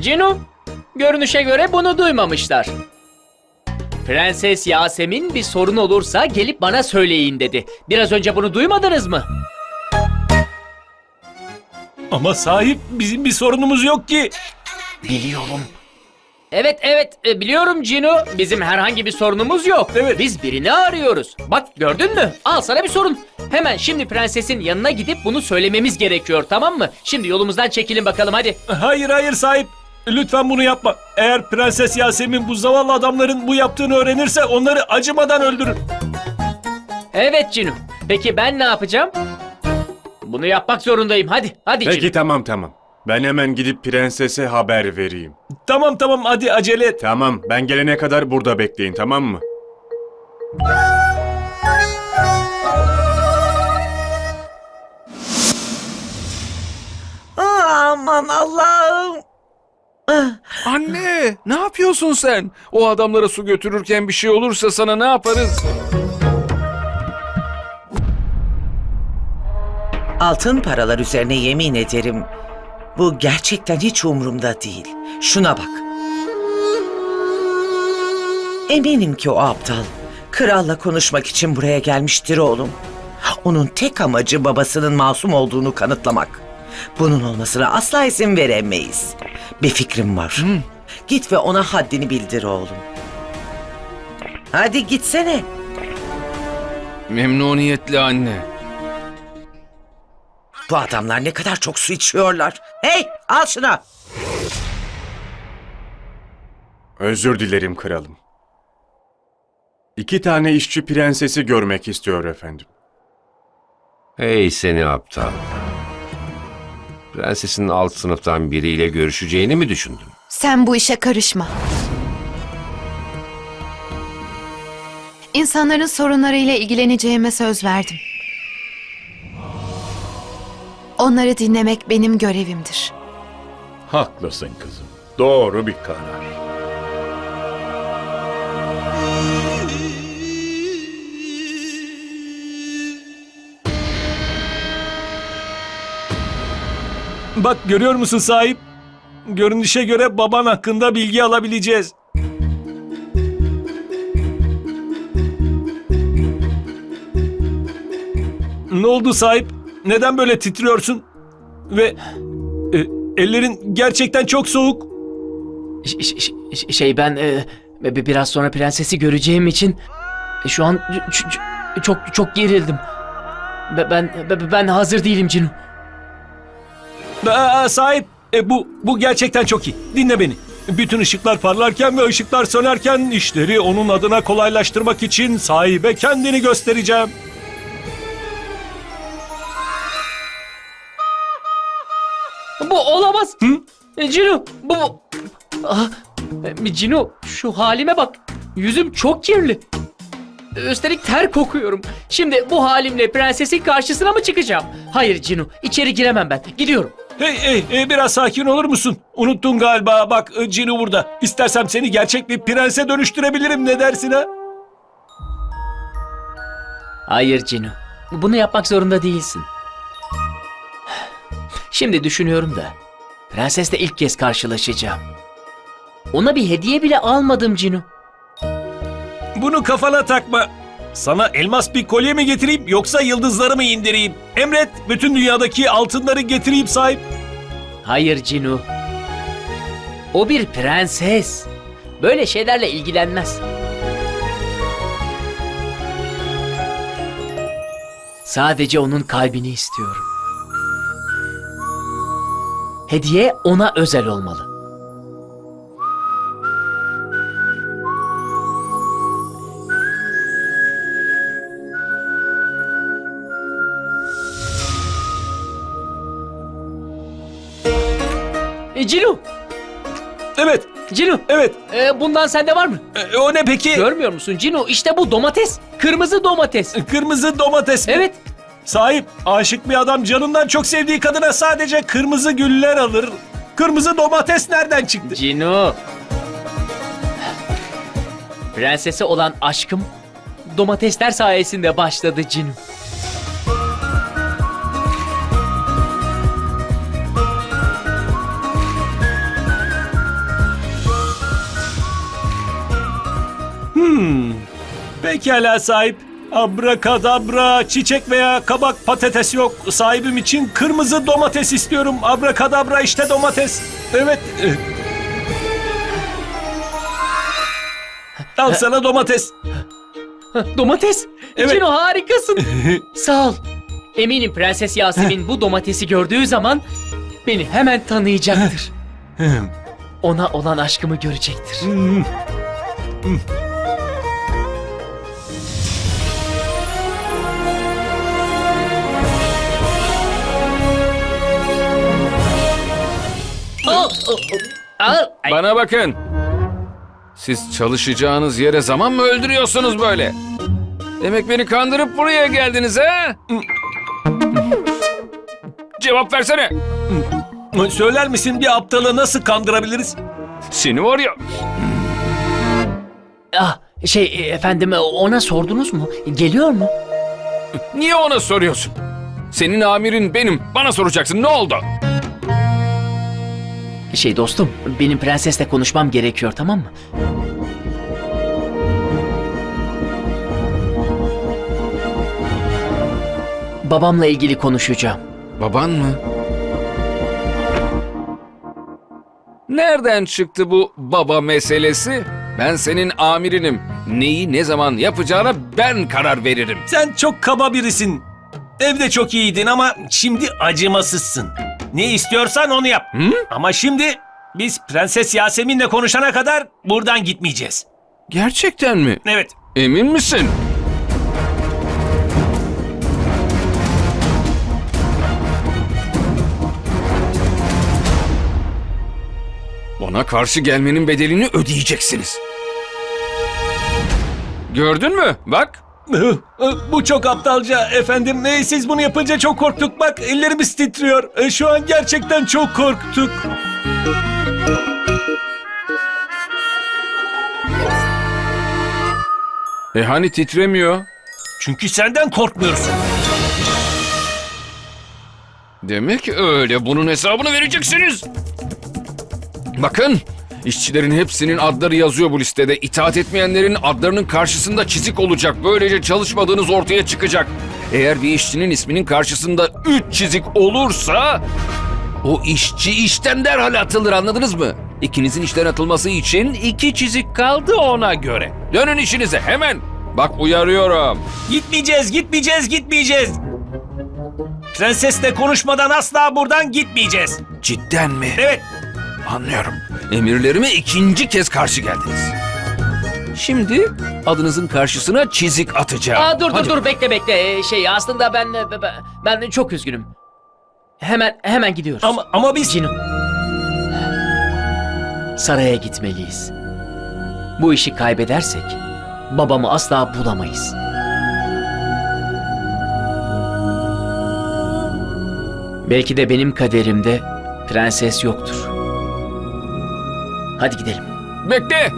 Cinu, görünüşe göre bunu duymamışlar. Prenses Yasemin bir sorun olursa gelip bana söyleyin dedi. Biraz önce bunu duymadınız mı? Ama sahip bizim bir sorunumuz yok ki. Biliyorum. Evet evet e, biliyorum Cino. Bizim herhangi bir sorunumuz yok. Evet. Biz birini arıyoruz. Bak gördün mü? Al sana bir sorun. Hemen şimdi prensesin yanına gidip bunu söylememiz gerekiyor tamam mı? Şimdi yolumuzdan çekilin bakalım hadi. Hayır hayır sahip. Lütfen bunu yapma. Eğer Prenses Yasemin bu zavallı adamların bu yaptığını öğrenirse onları acımadan öldürür. Evet Cino. Peki ben ne yapacağım? Bunu yapmak zorundayım. Hadi hadi Peki Cino. tamam tamam. Ben hemen gidip prensese haber vereyim. Tamam tamam hadi acele et. Tamam ben gelene kadar burada bekleyin tamam mı? Aman Allah'ım. Anne, ne yapıyorsun sen? O adamlara su götürürken bir şey olursa sana ne yaparız? Altın paralar üzerine yemin ederim. Bu gerçekten hiç umurumda değil. Şuna bak. Eminim ki o aptal kralla konuşmak için buraya gelmiştir oğlum. Onun tek amacı babasının masum olduğunu kanıtlamak. Bunun olmasına asla izin veremeyiz. Bir fikrim var. Git ve ona haddini bildir oğlum. Hadi gitsene. Memnuniyetle anne. Bu adamlar ne kadar çok su içiyorlar. Hey al şunu. Özür dilerim kralım. İki tane işçi prensesi görmek istiyor efendim. Hey seni aptal. Prensesin alt sınıftan biriyle görüşeceğini mi düşündün? Sen bu işe karışma. İnsanların sorunlarıyla ilgileneceğime söz verdim. Onları dinlemek benim görevimdir. Haklısın kızım. Doğru bir karar. Bak görüyor musun sahip? Görünüşe göre baban hakkında bilgi alabileceğiz. Ne oldu sahip? Neden böyle titriyorsun? Ve e, ellerin gerçekten çok soğuk. Ş- şey ben e, bi- biraz sonra prensesi göreceğim için e, şu an çok çok gerildim. Be- Ben be- ben hazır değilim Cino. Aa, sahip e, bu bu gerçekten çok iyi. Dinle beni. Bütün ışıklar parlarken ve ışıklar sönerken işleri onun adına kolaylaştırmak için sahibe kendini göstereceğim. Bu olamaz. E, Cino bu bu- Ah, e, Cino şu halime bak. Yüzüm çok kirli. Üstelik ter kokuyorum. Şimdi bu halimle prensesin karşısına mı çıkacağım? Hayır Cino, içeri giremem ben. Gidiyorum. Hey hey hey, biraz sakin olur musun? Unuttun galiba bak e, Cinu burada. İstersem seni gerçek bir prense dönüştürebilirim ne dersin ha? Hayır Cino. Bunu yapmak zorunda değilsin. Şimdi düşünüyorum da. Prensesle ilk kez karşılaşacağım. Ona bir hediye bile almadım Cino. Bunu kafana takma. Sana elmas bir kolye mi getireyim yoksa yıldızları mı indireyim? Emret bütün dünyadaki altınları getireyim sahip. Hayır Cino. O bir prenses. Böyle şeylerle ilgilenmez. Sadece onun kalbini istiyorum. Hediye ona özel olmalı. E, Cino, Evet Cino. evet e, bundan sende var mı? E, o ne peki? Görmüyor musun Cino? İşte bu domates. Kırmızı domates. Kırmızı domates mi? Evet. Sahip aşık bir adam canından çok sevdiği kadına sadece kırmızı güller alır. Kırmızı domates nereden çıktı? Cino. Prensese olan aşkım domatesler sayesinde başladı Cino. Pekala sahip. Abrakadabra, çiçek veya kabak patates yok. Sahibim için kırmızı domates istiyorum. Abrakadabra işte domates. Evet. e. Al sana domates. Domates. Evet. Cino harikasın. Sağ ol. Eminim Prenses Yasemin bu domatesi gördüğü zaman beni hemen tanıyacaktır. Ona olan aşkımı görecektir. Ay, Bana bakın. Siz çalışacağınız yere zaman mı öldürüyorsunuz böyle? Demek beni kandırıp buraya geldiniz ha? Cevap versene. Söyler misin bir aptalı nasıl kandırabiliriz? Seni var ya. Ah, şey efendim ona sordunuz mu? Geliyor mu? Niye ona soruyorsun? Senin amirin benim. Bana soracaksın. Ne oldu? Şey dostum, benim prensesle konuşmam gerekiyor tamam mı? Babamla ilgili konuşacağım. Baban mı? Nereden çıktı bu baba meselesi? Ben senin amirinim. Neyi ne zaman yapacağına ben karar veririm. Sen çok kaba birisin. Evde çok iyiydin ama şimdi acımasızsın. Ne istiyorsan onu yap. Ama şimdi biz Prenses Yasemin'le konuşana kadar buradan gitmeyeceğiz. Gerçekten mi? Evet. Emin misin? Bana karşı gelmenin bedelini ödeyeceksiniz. Gördün mü? Bak. Bu çok aptalca efendim. Ee, Siz bunu yapınca çok korktuk. Bak ellerimiz titriyor. Ee, Şu an gerçekten çok korktuk. E hani titremiyor? Çünkü senden korkmuyoruz. Demek öyle. Bunun hesabını vereceksiniz. Bakın. İşçilerin hepsinin adları yazıyor bu listede. İtaat etmeyenlerin adlarının karşısında çizik olacak. Böylece çalışmadığınız ortaya çıkacak. Eğer bir işçinin isminin karşısında üç çizik olursa... O işçi işten derhal atılır anladınız mı? İkinizin işten atılması için iki çizik kaldı ona göre. Dönün işinize hemen. Bak uyarıyorum. Gitmeyeceğiz, gitmeyeceğiz, gitmeyeceğiz. Prensesle konuşmadan asla buradan gitmeyeceğiz. Cidden mi? Evet. Anlıyorum. Emirlerime ikinci kez karşı geldiniz. Şimdi adınızın karşısına çizik atacağım. Aa dur dur Hadi. dur bekle bekle. Ee, Şey aslında ben ben, ben çok üzgünüm. Hemen hemen gidiyoruz. Ama ama biz Cino. Saraya gitmeliyiz. Bu işi kaybedersek babamı asla bulamayız. Belki de benim kaderimde prenses yoktur. Hadi gidelim. Bekle.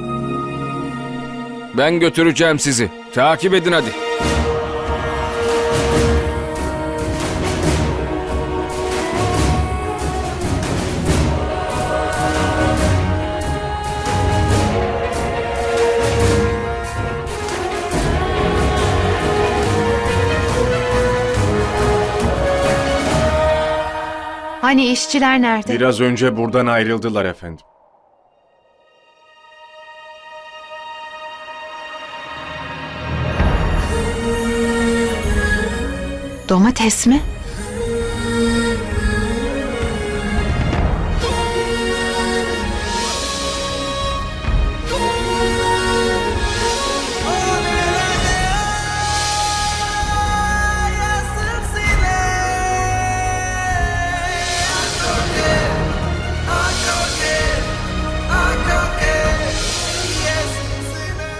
Ben götüreceğim sizi. Takip edin hadi. Hani işçiler nerede? Biraz önce buradan ayrıldılar efendim. Domates mi?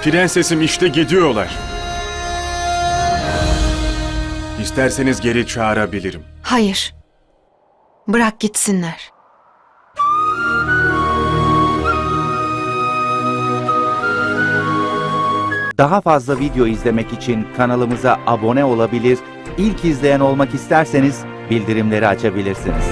Prensesim işte gidiyorlar. İsterseniz geri çağırabilirim. Hayır. Bırak gitsinler. Daha fazla video izlemek için kanalımıza abone olabilir, ilk izleyen olmak isterseniz bildirimleri açabilirsiniz.